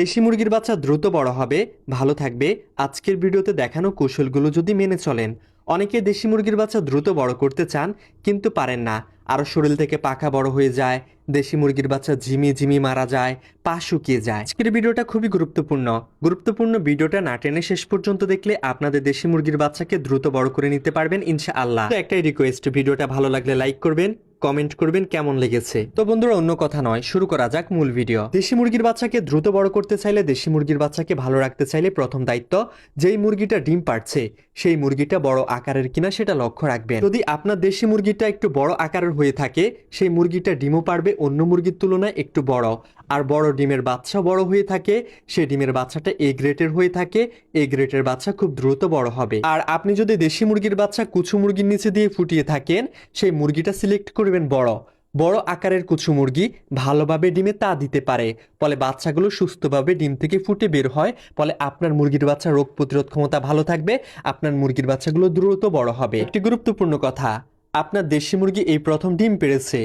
দেশি মুরগির বাচ্চা দ্রুত বড় হবে, ভালো থাকবে, আজকের ভিডিওতে দেখানো কৌশলগুলো যদি মেনে চলেন। অনেকে দেশি মুরগির বাচ্চা দ্রুত বড় করতে চান, কিন্তু পারেন না। আরও শরীর থেকে পাখা বড় হয়ে যায়, দেশি মুরগির বাচ্চা ঝিমি ঝিমি মারা যায়, পা শুকিয়ে যায়। আজকের ভিডিওটা খুবই গুরুত্বপূর্ণ। গুরুত্বপূর্ণ ভিডিওটা না টেনে শেষ পর্যন্ত দেখলে আপনাদের দেশি মুরগির বাচ্চাকে দ্রুত বড় করে নিতে পারবেন, ইনশাআল্লাহ। তো একটাই রিকোয়েস্ট ভিডিওটা ভালো লাগলে লাইক করবেন কমেন্ট করবেন কেমন লেগেছে। তো বন্ধুরা, অন্য কথা নয়, শুরু করা যাক মূল ভিডিও দেশি মুরগির বাচ্চাকে দ্রুত বড় করতে চাইলে, দেশি মুরগির বাচ্চাকে ভালো রাখতে চাইলে প্রথম দায়িত্ব, যেই মুরগিটা ডিম পাড়ছে, সেই মুরগিটা বড় আকারের কিনা সেটা লক্ষ্য রাখবেন। যদি আপনার দেশি মুরগিটা একটু বড় আকারের হয়ে থাকে, সেই মুরগিটা ডিমও পারবে অন্য মুরগির তুলনায় একটু বড়। আর বড় ডিমের বাচ্চা বড় হয়ে থাকে, সেই ডিমের বাচ্চাটা এ গ্রেটের হয়ে থাকে এ গ্রেটের বাচ্চা খুব দ্রুত বড় হবে। আর আপনি যদি দেশি মুরগির বাচ্চা কুচু মুরগির নিচে দিয়ে ফুটিয়ে থাকেন, সেই মুরগিটা সিলেক্ট করবেন বড়। বড় আকারের কুচু মুরগি ভালোভাবে ডিমে তা দিতে পারে। ফলে বাচ্চাগুলো সুস্থভাবে ডিম থেকে ফুটে বের হয়, ফলে আপনার মুরগির বাচ্চা রোগ প্রতিরোধ ক্ষমতা ভালো থাকবে, আপনার মুরগির বাচ্চাগুলো দ্রুত বড় হবে। একটি গুরুত্বপূর্ণ কথা, আপনার দেশি মুরগি এই প্রথম ডিম পেড়েছে।